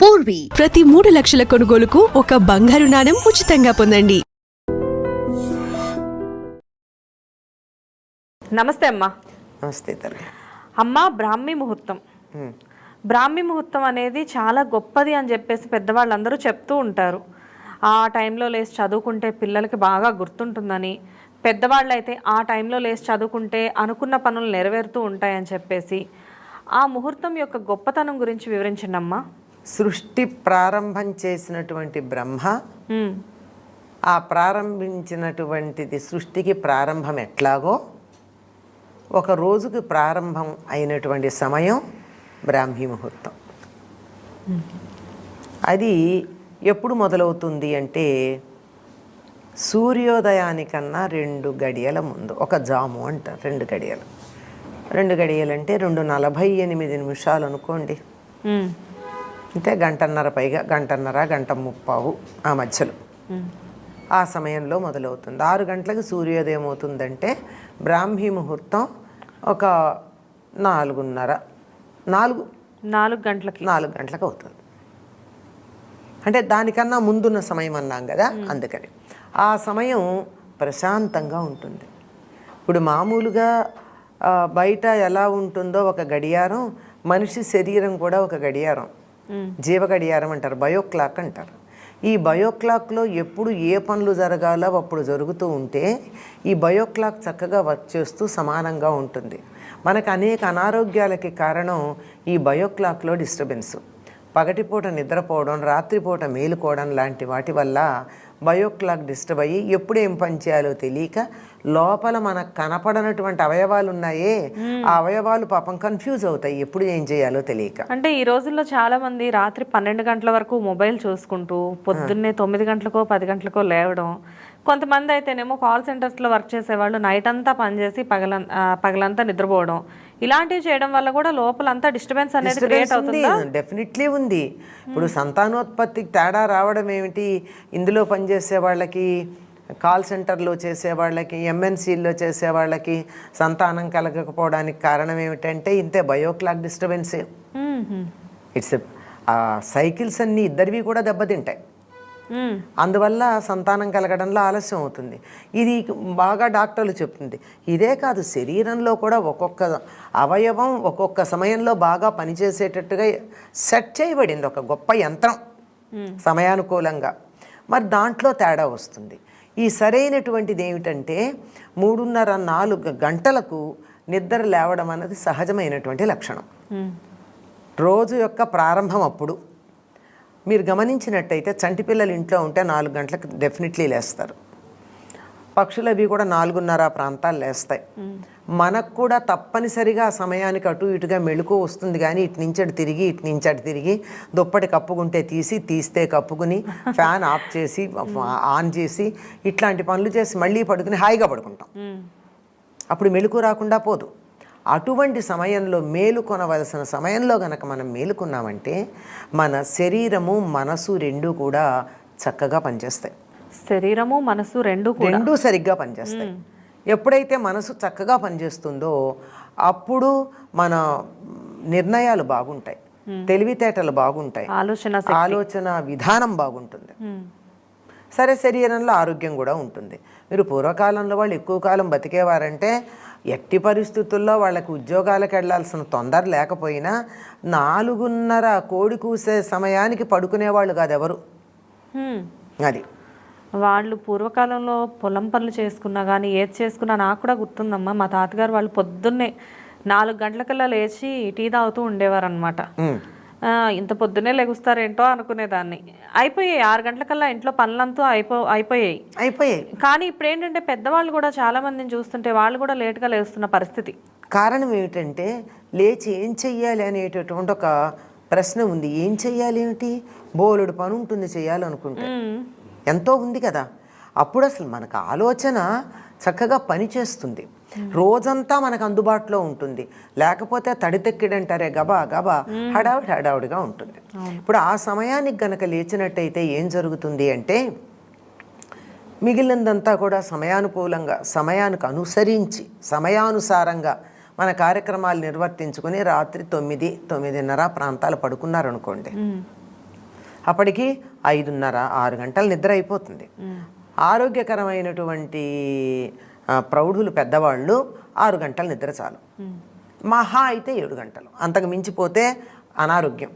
పూర్వీ ప్రతి మూడు లక్షల కొనుగోలుకు ఒక బంగారు నాణెం ఉచితంగా పొందండి. నమస్తే అమ్మా. నమస్తే తల్లి. అమ్మ బ్రాహ్మీ ముహూర్తం. బ్రాహ్మీ ముహూర్తం అనేది చాలా గొప్పది అని చెప్పేసి పెద్దవాళ్ళందరూ చెప్తూ ఉంటారు. ఆ టైంలో లేచి చదువుకుంటే పిల్లలకి బాగా గుర్తుంటుందని పెద్దవాళ్ళు అయితే ఆ టైంలో లేచి చదువుకుంటే అనుకున్న పనులు నెరవేరుతూ ఉంటాయని చెప్పేసి. ఆ ముహూర్తం యొక్క గొప్పతనం గురించి వివరించండి అమ్మా సృష్టి ప్రారంభం చేసినటువంటి బ్రహ్మ ఆ ప్రారంభించినటువంటిది సృష్టికి ప్రారంభం ఎట్లాగో ఒక రోజుకి ప్రారంభం అయినటువంటి సమయం బ్రాహ్మీ ముహూర్తం. అది ఎప్పుడు మొదలవుతుంది అంటే సూర్యోదయానికన్నా రెండు గడియల ముందు ఒక జాము అంటారు రెండు గడియలు. రెండు గడియలు అంటే రెండు నలభై ఎనిమిది నిమిషాలు అనుకోండి. అంటే గంటన్నర పైగా గంటన్నర గంట ముప్పావు ఆ మధ్యలో. ఆ సమయంలో మొదలవుతుంది. ఆరు గంటలకు సూర్యోదయం అవుతుందంటే బ్రాహ్మీ ముహూర్తం ఒక నాలుగున్నర నాలుగు నాలుగు గంటలకి. నాలుగు గంటలకు అవుతుంది. అంటే దానికన్నా ముందున్న సమయం అన్నాం కదా అందుకని. ఆ సమయం ప్రశాంతంగా ఉంటుంది. ఇప్పుడు మామూలుగా బయట ఎలా ఉంటుందో ఒక గడియారం మనిషి శరీరం కూడా ఒక గడియారం. జీవ గడియారం అంటారు బయో క్లాక్ అంటారు. ఈ బయో క్లాక్లో ఎప్పుడు ఏ పనులు జరగాలో అప్పుడు జరుగుతూ ఉంటే ఈ బయో క్లాక్ చక్కగా వర్క్ చేస్తూ సమానంగా ఉంటుంది. మనకు అనేక అనారోగ్యాలకి కారణం ఈ బయో క్లాక్లో డిస్టర్బెన్స్. పగటిపూట నిద్రపోవడం రాత్రిపూట మేలుకోవడం లాంటి వాటి వల్ల బయో క్లాక్ డిస్టర్బ్ అయ్యి ఎప్పుడు ఏం పని చేయాలో తెలియక లోపల మనకు కనపడనటువంటి అవయవాలు ఉన్నాయే ఆ అవయవాలు పాపం కన్ఫ్యూజ్ అవుతాయి. ఎప్పుడు ఏం చేయాలో తెలియక. అంటే ఈ రోజుల్లో చాలా మంది రాత్రి పన్నెండు గంటల వరకు మొబైల్ చూసుకుంటూ పొద్దున్నే తొమ్మిది గంటలకో పది గంటలకో లేవడం కొంతమంది అయితేనేమో కాల్ సెంటర్స్లో వర్క్ చేసేవాళ్ళు నైట్ అంతా పనిచేసి పగల పగలంతా నిద్రపోవడం. ఇలాంటివి చేయడం వల్ల కూడా లోపలంతా డిస్టర్బెన్స్ అనేది క్రియేట్ అవుతుందా? డెఫినెట్లీ ఉంది. ఇప్పుడు సంతానోత్పత్తికి తేడా రావడం ఏమిటి? ఇందులో పనిచేసే వాళ్ళకి కాల్ సెంటర్లో చేసే వాళ్ళకి ఎంఎన్సీల్లో చేసే వాళ్ళకి సంతానం కలగకపోవడానికి కారణం ఏమిటంటే ఇంతే బయోక్లాక్ డిస్టర్బెన్సే. ఇట్స్ సైకిల్స్ అన్నీ ఇద్దరివి కూడా దెబ్బతింటాయి. అందువల్ల సంతానం కలగడంలో ఆలస్యం అవుతుంది. ఇది బాగా డాక్టర్లు చెప్తుంది. ఇదే కాదు శరీరంలో కూడా ఒక్కొక్క అవయవం ఒక్కొక్క సమయంలో బాగా పనిచేసేటట్టుగా సెట్ చేయబడింది. ఒక గొప్ప యంత్రం. సమయానుకూలంగా. మరి దాంట్లో తేడా వస్తుంది. ఈ సరైనటువంటిది ఏమిటంటే మూడున్నర నాలుగు గంటలకు నిద్ర లేవడం అన్నది సహజమైనటువంటి లక్షణం. రోజు యొక్క ప్రారంభం అప్పుడు. మీరు గమనించినట్టయితే చంటి పిల్లలు ఇంట్లో ఉంటే నాలుగు గంటలకు డెఫినెట్లీ లేస్తారు. పక్షులు అవి కూడా నాలుగున్నర ప్రాంతాలు లేస్తాయి. మనకు కూడా తప్పనిసరిగా ఆ సమయానికి అటు ఇటుగా మెళుకు వస్తుంది కానీ ఇటు నుంచి అటు తిరిగి ఇటు నుంచి అటు తిరిగి దుప్పటి కప్పుకుంటే తీసి తీస్తే కప్పుకుని ఫ్యాన్ ఆఫ్ చేసి ఆన్ చేసి ఇట్లాంటి పనులు చేసి మళ్ళీ పడుకుని హాయిగా పడుకుంటాం. అప్పుడు మెలకు రాకుండా పోదు. అటువంటి సమయంలో మేలుకొనవలసిన సమయంలో గనక మనం మేలుకున్నామంటే మన శరీరము మనసు రెండు కూడా చక్కగా పనిచేస్తాయి. శరీరము మనసు రెండు రెండూ సరిగ్గా పనిచేస్తాయి. ఎప్పుడైతే మనసు చక్కగా పనిచేస్తుందో అప్పుడు మన నిర్ణయాలు బాగుంటాయి. తెలివితేటలు బాగుంటాయి. ఆలోచన ఆలోచన విధానం బాగుంటుంది. సరే శరీరంలో ఆరోగ్యం కూడా ఉంటుంది. మీరు పూర్వకాలంలో వాళ్ళు ఎక్కువ కాలం బతికేవారంటే ఎట్టి పరిస్థితుల్లో వాళ్ళకి ఉద్యోగాలకు వెళ్ళాల్సిన తొందర లేకపోయినా నాలుగున్నర కోడి కూసే సమయానికి పడుకునేవాళ్ళు కాదు ఎవరు. అది వాళ్ళు పూర్వకాలంలో పొలం పనులు చేసుకున్నా కానీ ఏది చేసుకున్నా నాకు కూడా గుర్తుందమ్మా మా తాతగారు వాళ్ళు పొద్దున్నే నాలుగు గంటలకల్లా లేచి టీ తాగుతూ ఉండేవారు అనమాట. ఇంత పొద్దున్నే లెగుస్తారేంటో అనుకునేదాన్ని. అయిపోయాయి ఆరు గంటలకల్లా ఇంట్లో పనులంతా అయిపో అయిపోయాయి. అయిపోయాయి. కానీ ఇప్పుడు ఏంటంటే పెద్దవాళ్ళు కూడా చాలా మందిని చూస్తుంటే వాళ్ళు కూడా లేట్గా లేస్తున్న పరిస్థితి. కారణం ఏమిటంటే లేచి ఏం చెయ్యాలి అనేటటువంటి ఒక ప్రశ్న ఉంది. ఏం చెయ్యాలి ఏమిటి? బోలెడు పని ఉంటుంది చేయాలనుకుంటే ఎంతో ఉంది కదా. అప్పుడు అసలు మనకు ఆలోచన చక్కగా పనిచేస్తుంది. రోజంతా మనకు అందుబాటులో ఉంటుంది. లేకపోతే తడితెక్కిడంటారే గబా గబా హడావిడి హడావుడిగా ఉంటుంది. ఇప్పుడు ఆ సమయానికి గనక లేచినట్టయితే ఏం జరుగుతుంది అంటే మిగిలినదంతా కూడా సమయానుకూలంగా సమయానికి అనుసరించి సమయానుసారంగా మన కార్యక్రమాలు నిర్వర్తించుకొని రాత్రి తొమ్మిది తొమ్మిదిన్నర ప్రాంతాలు పడుకున్నారనుకోండి. అప్పటికి ఐదున్నర ఆరు గంటల నిద్ర అయిపోతుంది. ఆరోగ్యకరమైనటువంటి ప్రౌఢులు పెద్దవాళ్ళు ఆరు గంటల నిద్ర చాలు. మహా అయితే ఏడు గంటలు. అంతకు మించిపోతే అనారోగ్యం.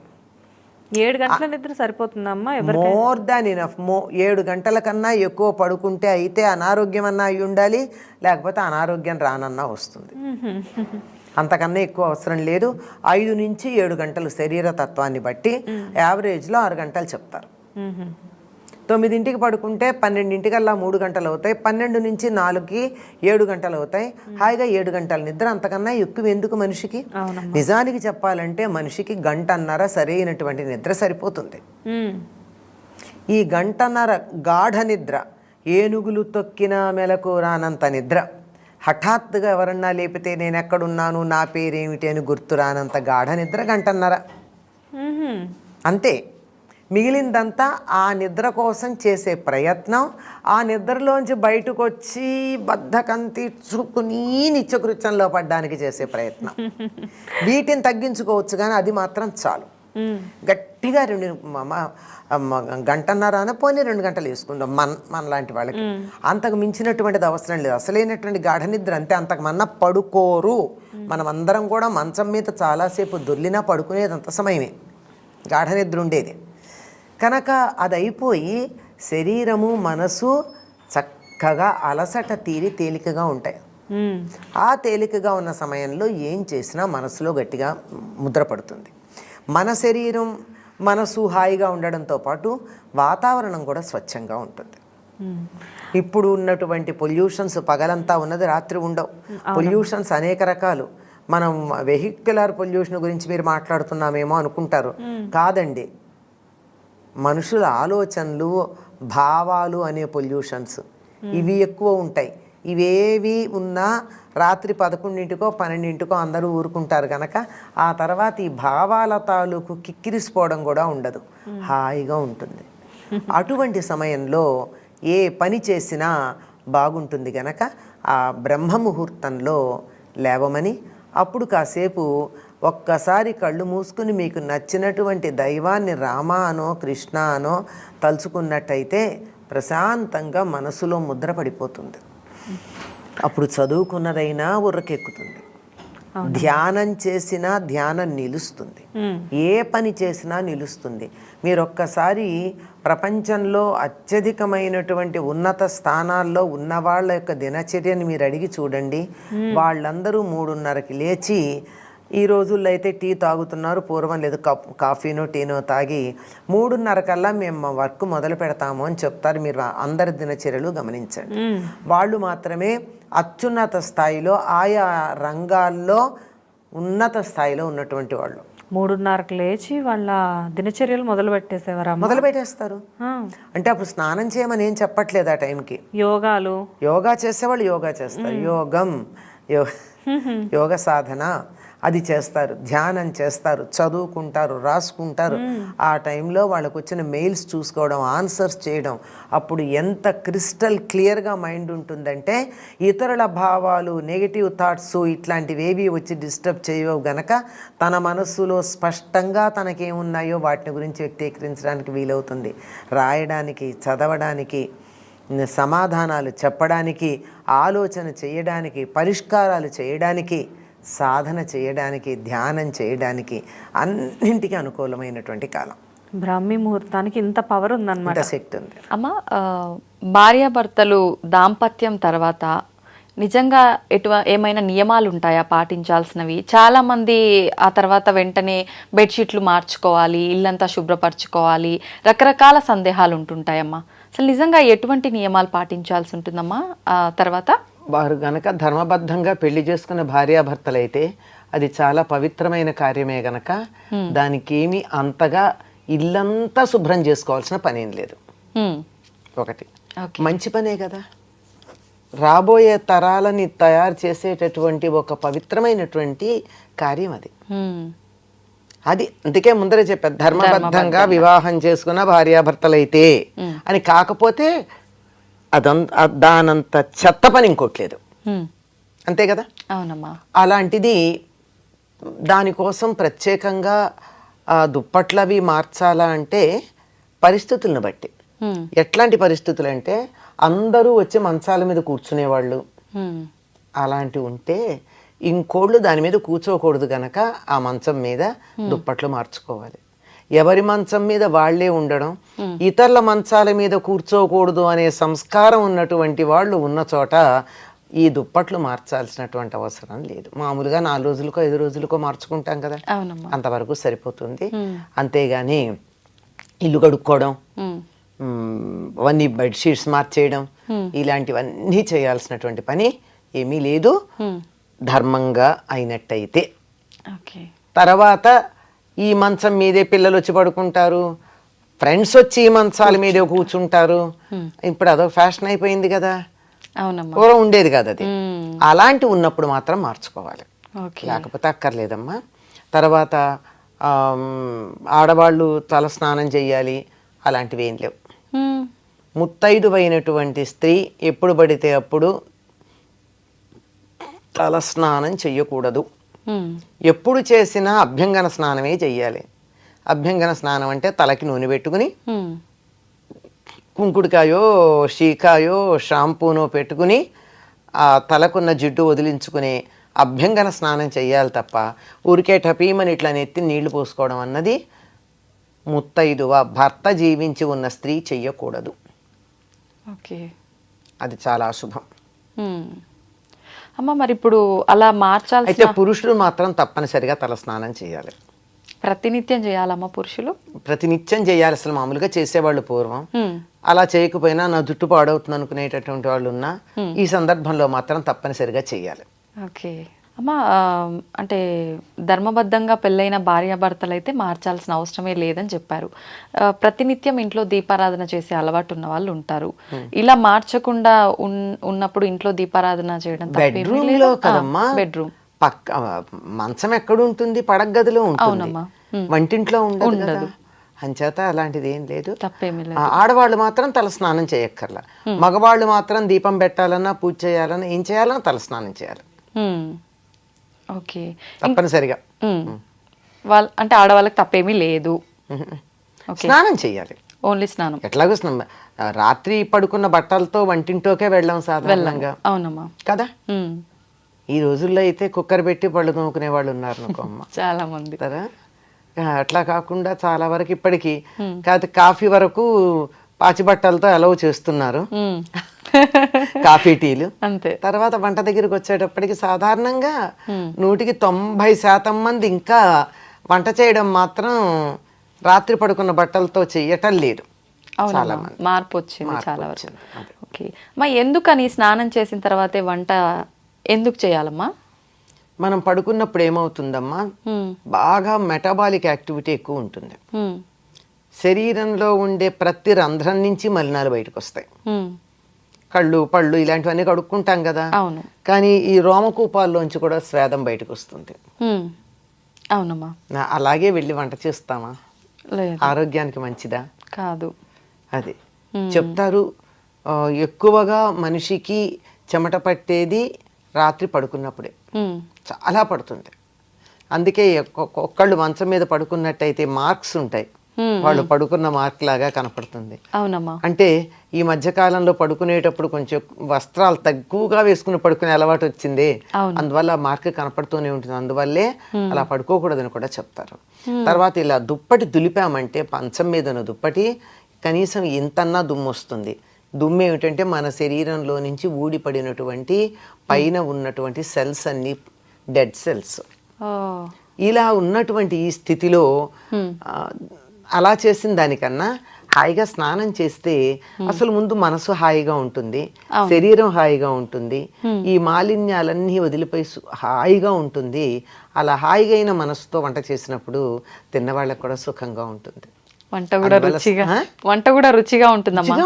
ఏడు గంటల నిద్ర సరిపోతుందమ్మా మోర్ దాన్ ఇనఫ్. మో ఏడు గంటల కన్నా ఎక్కువ పడుకుంటే అయితే అనారోగ్యం అన్నా అయి ఉండాలి లేకపోతే అనారోగ్యం రానన్నా వస్తుంది. అంతకన్నా ఎక్కువ అవసరం లేదు. ఐదు నుంచి ఏడు గంటలు శరీర తత్వాన్ని బట్టి యావరేజ్లో ఆరు గంటలు చెప్తారు. తొమ్మిదింటికి పడుకుంటే పన్నెండింటికల్లా మూడు గంటలు అవుతాయి పన్నెండు నుంచి నాలుగుకి ఏడు గంటలు అవుతాయి హాయిగా ఏడు గంటల నిద్ర అంతకన్నా ఎక్కువ ఎందుకు మనిషికి? నిజానికి చెప్పాలంటే మనిషికి గంటన్నర సరైనటువంటి నిద్ర సరిపోతుంది. ఈ గంటన్నర గాఢ నిద్ర ఏనుగులు తొక్కిన మెలకు రానంత నిద్ర హఠాత్తుగా ఎవరన్నా లేపితే నేను ఎక్కడున్నాను నా పేరేమిటి అని గుర్తు రానంత గాఢ నిద్ర గంటన్నర. అంతే. మిగిలిందంతా ఆ నిద్ర కోసం చేసే ప్రయత్నం ఆ నిద్రలోంచి బయటకు వచ్చి బద్ధకం తీర్చుకుని నిత్యకృత్యంలో పడ్డానికి చేసే ప్రయత్నం. వీటిని తగ్గించుకోవచ్చు కానీ అది మాత్రం చాలు. గట్టిగా రెండు గంటన్నర పోనీ రెండు గంటలు వేసుకుందాం మన మన లాంటి వాళ్ళకి అంతకు మించినటువంటిది అవసరం లేదు. అసలైనటువంటి గాఢ నిద్ర అంతే అంతకు మన్న పడుకోరు. మనం అందరం కూడా మంచం మీద చాలాసేపు దొర్లినా పడుకునేది అంత సమయమే. గాఢ నిద్ర ఉండేది. కనుక అది అయిపోయి శరీరము మనసు చక్కగా అలసట తీరి తేలికగా ఉంటాయి. ఆ తేలికగా ఉన్న సమయంలో ఏం చేసినా మనసులో గట్టిగా ముద్ర పడుతుంది. మన శరీరం మనసు హాయిగా ఉండడంతో పాటు వాతావరణం కూడా స్వచ్ఛంగా ఉంటుంది. ఇప్పుడు ఉన్నటువంటి పొల్యూషన్స్ పగలంతా ఉన్నది రాత్రి ఉండవు. పొల్యూషన్స్ అనేక రకాలు. మనం వెహిక్యులర్ పొల్యూషన్ గురించి మీరు మాట్లాడుతున్నామేమో అనుకుంటారు. కాదండి. మనుషుల ఆలోచనలు భావాలు అనే పొల్యూషన్స్. ఇవి ఎక్కువ ఉంటాయి. ఇవేవి ఉన్నా రాత్రి పదకొండింటికో పన్నెండింటికో అందరూ ఊరుకుంటారు కనుక ఆ తర్వాత ఈ భావాల తాలూకు కిక్కిరిసిపోవడం కూడా ఉండదు. హాయిగా ఉంటుంది. అటువంటి సమయంలో ఏ పని చేసినా బాగుంటుంది గనక ఆ బ్రహ్మ ముహూర్తంలో లేవమని అప్పుడు కాసేపు ఒక్కసారి కళ్ళు మూసుకుని మీకు నచ్చినటువంటి దైవాన్ని రామ అనో కృష్ణ అనో తలుచుకున్నట్టయితే ప్రశాంతంగా మనసులో ముద్ర పడిపోతుంది. అప్పుడు చదువుకున్నదైనా ఉర్రకెక్కుతుంది. ధ్యానం చేసినా ధ్యానం నిలుస్తుంది. ఏ పని చేసినా నిలుస్తుంది. మీరు ఒక్కసారి ప్రపంచంలో అత్యధికమైనటువంటి ఉన్నత స్థానాల్లో ఉన్న వాళ్ళ యొక్క దినచర్యని మీరు అడిగి చూడండి. వాళ్ళందరూ మూడున్నరకి లేచి ఈ రోజుల్లో అయితే టీ తాగుతున్నారు. పూర్వం లేదు కప్ కాఫీనో టీనో తాగి మూడున్నర కల్లా మేము మా వర్క్ మొదలు పెడతాము అని చెప్తారు. మీరు అందరి దినచర్యలు గమనించండి. వాళ్ళు మాత్రమే అత్యున్నత స్థాయిలో ఆయా రంగాల్లో ఉన్నత స్థాయిలో ఉన్నటువంటి వాళ్ళు. మూడున్నరకు లేచి వాళ్ళ దినచర్యలు మొదలు పెట్టేసేవారమ్మ మొదలు పెట్టేస్తారు. అంటే అప్పుడు స్నానం చేయమని ఏం చెప్పట్లేదు ఆ టైంకి. యోగాలు. యోగా చేసేవాళ్ళు యోగా చేస్తారు. యోగం యోగ సాధన అది చేస్తారు. ధ్యానం చేస్తారు. చదువుకుంటారు రాసుకుంటారు. ఆ టైంలో వాళ్ళకు వచ్చిన మెయిల్స్ చూసుకోవడం ఆన్సర్స్ చేయడం. అప్పుడు ఎంత క్రిస్టల్ క్లియర్గా మైండ్ ఉంటుందంటే ఇతరుల భావాలు నెగిటివ్ థాట్స్ ఇట్లాంటివి ఏవి వచ్చి డిస్టర్బ్ చేయవు గనక తన మనస్సులో స్పష్టంగా తనకేమున్నాయో వాటిని గురించి వ్యక్తీకరించడానికి వీలవుతుంది. రాయడానికి చదవడానికి సమాధానాలు చెప్పడానికి ఆలోచన చేయడానికి పరిష్కారాలు చేయడానికి సాధన చేయడానికి ధ్యానం చేయడానికి అన్నింటికి అనుకూలమైనటువంటి కాలం. బ్రాహ్మీ ముహూర్తానికి ఇంత పవర్ ఉందన్నమాట. శక్తి ఉంది. అమ్మ భార్యాభర్తలు దాంపత్యం తర్వాత నిజంగా ఎటువ ఏమైనా నియమాలు ఉంటాయా పాటించాల్సినవి? చాలా మంది ఆ తర్వాత వెంటనే బెడ్షీట్లు మార్చుకోవాలి ఇల్లంతా శుభ్రపరచుకోవాలి రకరకాల సందేహాలు ఉంటుంటాయమ్మా అసలు నిజంగా ఎటువంటి నియమాలు పాటించాల్సి ఉంటుందమ్మా ఆ తర్వాత? వారు గనక ధర్మబద్ధంగా పెళ్ళి చేసుకున్న భార్యాభర్తలైతే అది చాలా పవిత్రమైన కార్యమే గనక దానికి ఏమి అంతగా ఇల్లంతా శుభ్రం చేసుకోవాల్సిన పనేం లేదు. ఒకటి. మంచి పనే కదా. రాబోయే తరాలని తయారు చేసేటటువంటి ఒక పవిత్రమైనటువంటి కార్యం అది. అది అందుకే ముందరే చెప్పారు ధర్మబద్ధంగా వివాహం చేసుకున్న భార్యాభర్తలైతే అని కాకపోతే అదంత దానంత చెత్త పని ఇంకోట్లేదు. అంతే కదా? అవునమ్మా. అలాంటిది దానికోసం ప్రత్యేకంగా ఆ దుప్పట్లవి మార్చాలా అంటే పరిస్థితులను బట్టి. ఎట్లాంటి పరిస్థితులు అంటే అందరూ వచ్చి మంచాల మీద కూర్చునేవాళ్ళు. హ్మ్. అలాంటివి ఉంటే ఇంకోళ్ళు దాని మీద కూర్చోకూడదు గనక ఆ మంచం మీద దుప్పట్లు మార్చుకోవాలి. ఎవరి మంచం మీద వాళ్ళే ఉండడం ఇతరుల మంచాల మీద కూర్చోకూడదు అనే సంస్కారం ఉన్నటువంటి వాళ్ళు ఉన్న చోట ఈ దుప్పట్లు మార్చాల్సినటువంటి అవసరం లేదు. మామూలుగా నాలుగు రోజులకో ఐదు రోజులకో మార్చుకుంటాం కదా. అంతవరకు సరిపోతుంది. అంతేగాని ఇల్లు కడుక్కోవడం అవన్నీ బెడ్షీట్స్ మార్చేయడం ఇలాంటివన్నీ చేయాల్సినటువంటి పని ఏమీ లేదు. ధర్మంగా అయినట్టయితే. ఓకే. తర్వాత ఈ మంచం మీదే పిల్లలు వచ్చి పడుకుంటారు. ఫ్రెండ్స్ వచ్చి ఈ మంచాల మీదే కూర్చుంటారు. ఇప్పుడు అదొక ఫ్యాషన్ అయిపోయింది కదా. అవునమ్మా. పూర్వం ఉండేది కదా అది. అలాంటి ఉన్నప్పుడు మాత్రం మార్చుకోవాలి. లేకపోతే అక్కర్లేదమ్మా. తర్వాత ఆడవాళ్ళు తల స్నానం చేయాలి అలాంటివి ఏం లేవు. హ్మ్. ముత్తైదువైనటువంటి స్త్రీ ఎప్పుడు పడితే అప్పుడు తల స్నానం చెయ్యకూడదు. ఎప్పుడు చేసినా అభ్యంగన స్నానమే చెయ్యాలి. అభ్యంగన స్నానం అంటే తలకి నూనె పెట్టుకుని. కుంకుడుకాయో షీకాయో షాంపూనో పెట్టుకుని ఆ తలకున్న జిడ్డు వదిలించుకుని అభ్యంగన స్నానం చేయాలి తప్ప ఊరికే టపీమని ఇట్లా నెత్తి నీళ్ళు పోసుకోవడం అన్నది ముత్తైదువ. భర్త జీవించి ఉన్న స్త్రీ చెయ్యకూడదు. ఓకే. అది చాలా అశుభం. అమ్మ మరి ఇప్పుడు అలా అయితే మార్చాల్సిన పురుషులు మాత్రం తప్పనిసరిగా తల స్నానం చేయాలి. ప్రతినిత్యం చేయాలమ్మా పురుషులు? ప్రతినిత్యం చేయాలి అసలు మామూలుగా చేసేవాళ్ళు పూర్వం. అలా చేయకపోయినా నా జుట్టు పాడవుతుంది అనుకునేటటువంటి వాళ్ళు ఉన్నా ఈ సందర్భంలో మాత్రం తప్పనిసరిగా చేయాలి. ఓకే. అమ్మ అంటే ధర్మబద్ధంగా పెళ్ళైన భార్యాభర్తలు అయితే మార్చాల్సిన అవసరమే లేదని చెప్పారు. ప్రతినిత్యం ఇంట్లో దీపారాధన చేసే అలవాటు ఉన్న వాళ్ళు ఉంటారు. ఇలా మార్చకుండా ఉన్- ఉన్నప్పుడు ఇంట్లో దీపారాధన చేయడం బెడ్రూమ్లో కదమ్మా బెడ్రూమ్. పక్క మంచం ఎక్కడ ఉంటుంది? పడక గదిలో ఉంటుంది. అవునమ్మా. వంటింట్లో ఉండదు అంచేత అలాంటిది ఏం లేదు. ఆడవాళ్ళు మాత్రం తల స్నానం చేయక్కర్లా మగవాళ్ళు మాత్రం దీపం పెట్టాలన్నా పూజ చేయాలన్నా ఏం చేయాలన్నా తల స్నానం చేయాలి. ఓకే. తప్పనిసరిగా. వాళ్ళ అంటే ఆడవాళ్ళకి తప్పేమీ లేదు. స్నానం చేయాలి. ఓన్లీ స్నానం. ఎట్లాగో స్నానం. రాత్రి పడుకున్న బట్టలతో వంటింటోకే వెళ్ళాం సాధారణంగా. అవునమ్మా. కదా. ఈ రోజుల్లో అయితే కుక్కర్ పెట్టి పళ్ళు తోముకునే వాళ్ళు ఉన్నారు చాలా మంది. కదా? అట్లా కాకుండా చాలా వరకు ఇప్పటికి కాదు కాఫీ వరకు పాచి బట్టలతో అలవ్ చేస్తున్నారు. కాఫీ టీలు. అంతే. తర్వాత వంట దగ్గరికి వచ్చేటప్పటికి సాధారణంగా నూటికి తొంభై శాతం మంది ఇంకా వంట చేయడం మాత్రం రాత్రి పడుకున్న బట్టలతో చెయ్యటం లేదు. మార్పు వచ్చింది చాలా వరకు. ఓకే. అమ్మా ఎందుకని స్నానం చేసిన తర్వాతే వంట ఎందుకు చేయాలమ్మా? మనం పడుకున్నప్పుడు ఏమవుతుందమ్మా. బాగా మెటబాలిక్ యాక్టివిటీ ఎక్కువ ఉంటుంది. శరీరంలో ఉండే ప్రతి రంధ్రం నుంచి మలినాలు బయటకు వస్తాయి. కళ్ళు పళ్ళు ఇలాంటివన్నీ కడుక్కుంటాం కదా. అవును. కానీ ఈ రోమకూపాల్లోంచి కూడా స్వేదం బయటకు వస్తుంది. అవునమ్మా. అలాగే వెళ్ళి వంట చేస్తామా ఆరోగ్యానికి మంచిదా? కాదు. అది. చెప్తారు ఎక్కువగా మనిషికి చెమట పట్టేది రాత్రి పడుకున్నప్పుడే. చాలా పడుతుంది. అందుకే ఒక్క- ఒక్కళ్ళు మంచం మీద పడుకున్నట్టయితే మార్క్స్ ఉంటాయి. వాళ్ళు పడుకున్న మార్క్ లాగా కనపడుతుంది. అవునమ్మా. అంటే ఈ మధ్య కాలంలో పడుకునేటప్పుడు కొంచెం వస్త్రాలు తక్కువగా వేసుకుని పడుకునే అలవాటు వచ్చింది. అందువల్ల మార్క్ కనపడుతూనే ఉంటుంది. అందువల్లే అలా పడుకోకూడదని కూడా చెప్తారు. తర్వాత ఇలా దుప్పటి దులిపామంటే పంచం మీద దుప్పటి కనీసం ఇంతన్నా దుమ్ము వస్తుంది. దుమ్ము ఏమిటంటే మన శరీరంలో నుంచి ఊడిపడినటువంటి పైన ఉన్నటువంటి సెల్స్ అన్ని డెడ్ సెల్స్. ఇలా ఉన్నటువంటి ఈ స్థితిలో అలా చేసిన దానికన్నా హాయిగా స్నానం చేస్తే అసలు ముందు మనసు హాయిగా ఉంటుంది శరీరం హాయిగా ఉంటుంది ఈ మాలిన్యాలన్నీ వదిలిపోయి హాయిగా ఉంటుంది. అలా హాయిగా అయిన మనసుతో వంట చేసినప్పుడు తిన్నవాళ్ళకి కూడా సుఖంగా ఉంటుంది. వంట కూడా రుచిగా? వంట కూడా రుచిగా ఉంటుందమ్మా.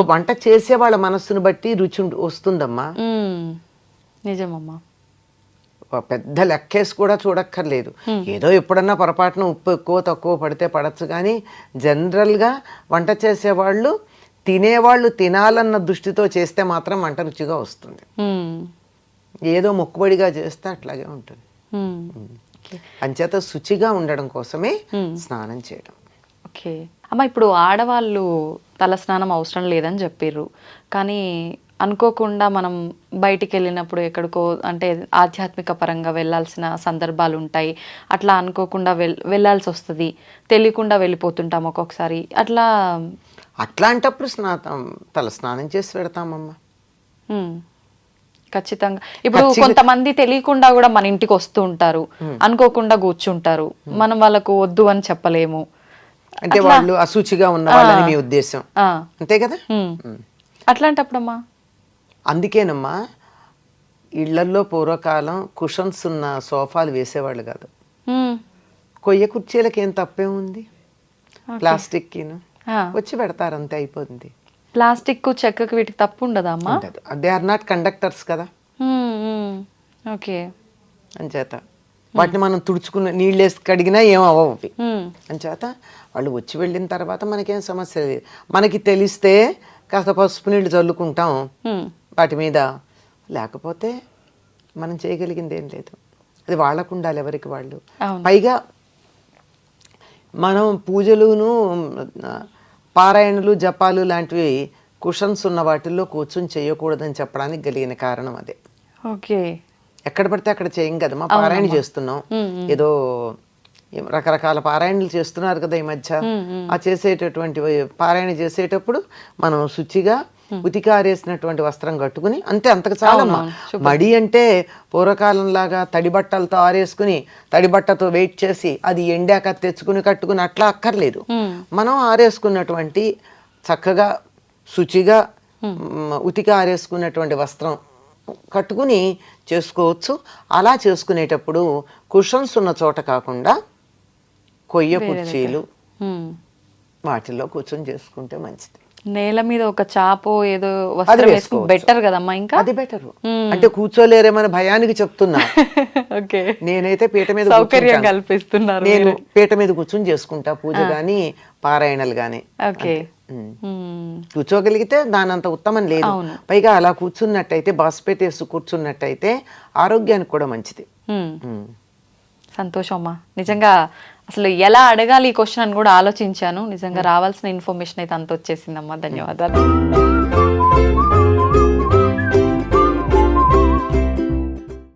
వంట చేసే వాళ్ళ మనస్సును బట్టి రుచి వస్తుందమ్మా. నిజమమ్మా. పెద్ద లెక్కేసి కూడా చూడక్కర్లేదు. ఏదో ఎప్పుడన్నా పొరపాటున ఉప్పు ఎక్కువ తక్కువ పడితే పడచ్చు కానీ జనరల్గా వంట చేసేవాళ్ళు తినేవాళ్ళు తినాలన్న దృష్టితో చేస్తే మాత్రం వంట రుచిగా వస్తుంది. ఏదో మొక్కుబడిగా చేస్తే అట్లాగే ఉంటుంది. అంచేత శుచిగా ఉండడం కోసమే స్నానం చేయడం. ఓకే. అమ్మ ఇప్పుడు ఆడవాళ్ళు తలస్నానం అవసరం లేదని చెప్పిర్రు. కానీ అనుకోకుండా మనం బయటికి వెళ్ళినప్పుడు ఎక్కడికో అంటే ఆధ్యాత్మిక పరంగా వెళ్ళాల్సిన సందర్భాలు ఉంటాయి. అట్లా అనుకోకుండా వెల్ వెళ్ళాల్సి వస్తుంది. తెలియకుండా వెళ్ళిపోతుంటాం ఒక్కొక్కసారి. అట్లా అట్లాంటప్పుడు స్నానం తల స్నానం చేసి పెడతామమ్మా ఖచ్చితంగా. ఇప్పుడు కొంతమంది తెలియకుండా కూడా మన ఇంటికి వస్తూ ఉంటారు. అనుకోకుండా కూర్చుంటారు. మనం వాళ్ళకు వద్దు అని చెప్పలేము. అంటే వాళ్ళు అశుచిగా ఉన్న వాళ్ళని మీ ఉద్దేశం. అంతే కదా. అట్లాంటప్పుడమ్మా? అందుకేనమ్మా ఇళ్ళల్లో పూర్వకాలం కుషన్స్ ఉన్న సోఫాలు వేసేవాళ్ళు కాదు. కొయ్య కుర్చీలకి ఏం తప్పే ఉంది? ప్లాస్టిక్. వచ్చి పెడతారు అంతే అయిపోతుంది ప్లాస్టిక్ చెక్కకి వీటికి తప్పు ఉండదా. అమ్మా దే ఆర్ నాట్ కండక్టర్స్ కదా. ఓకే. అంచేత. వాటిని మనం తుడుచుకున్న నీళ్ళు వేసి కడిగినా ఏం అవ్వవు అంచేత వాళ్ళు వచ్చి వెళ్ళిన తర్వాత మనకేం సమస్య లేదు. మనకి తెలిస్తే కాస్త పసుపు నీళ్ళు చల్లుకుంటాం వాటి మీద లేకపోతే మనం చేయగలిగింది ఏం లేదు. అది వాళ్ళకు ఉండాలి ఎవరికి వాళ్ళు. పైగా మనం పూజలును పారాయణలు జపాలు లాంటివి కుషన్స్ ఉన్న వాటిల్లో కూర్చొని చేయకూడదని చెప్పడానికి కలిగిన కారణం అదే. ఓకే. ఎక్కడ పడితే అక్కడ చేయం కదా. మా పారాయణ చేస్తున్నాం. ఏదో రకరకాల పారాయణలు చేస్తున్నారు కదా ఈ మధ్య. ఆ చేసేటటువంటి పారాయణ చేసేటప్పుడు మనం శుచిగా ఉతికి ఆరేసినటువంటి వస్త్రం కట్టుకుని అంతే అంతకు చాలమ్మా. మడి అంటే పూర్వకాలం లాగా తడి బట్టలతో ఆరేసుకుని తడి బట్టతో వెయిట్ చేసి అది ఎండాక తెచ్చుకుని కట్టుకుని అట్లా అక్కర్లేదు. మనం ఆరేసుకున్నటువంటి చక్కగా శుచిగా ఉతికి ఆరేసుకున్నటువంటి వస్త్రం కట్టుకుని చేసుకోవచ్చు. అలా చేసుకునేటప్పుడు కుషన్స్ ఉన్న చోట కాకుండా కొయ్య కుర్చీలు. వాటిల్లో కూర్చొని చేసుకుంటే మంచిది. నేల మీద ఒక చాపో ఏదో వస్త్రం వేసుకుని. బెటర్ కదమ్మా ఇంకా? అది బెటర్. అంటే కూర్చోలేరేమనే భయానికి చెప్తున్నా. ఓకే. నేనైతే పీట మీద సౌకర్యం. కల్పిస్తున్నారు నేను పీట మీద కూర్చొని చేసుకుంటా పూజ గాని పారాయణలు గాని. ఓకే. కూర్చోగలిగితే దానంత ఉత్తమం లేదు. పైగా అలా కూర్చున్నట్టయితే బాస్ పెట్టేసి కూర్చున్నట్టయితే ఆరోగ్యానికి కూడా మంచిది. ఉమ్. ఉమ్. సంతోషం అమ్మా. నిజంగా అసలు ఎలా అడగాలి ఈ క్వశ్చన్ అని కూడా ఆలోచించాను. నిజంగా రావాల్సిన ఇన్ఫర్మేషన్ అయితే అంత వచ్చేసిందమ్మా. ధన్యవాదాలు.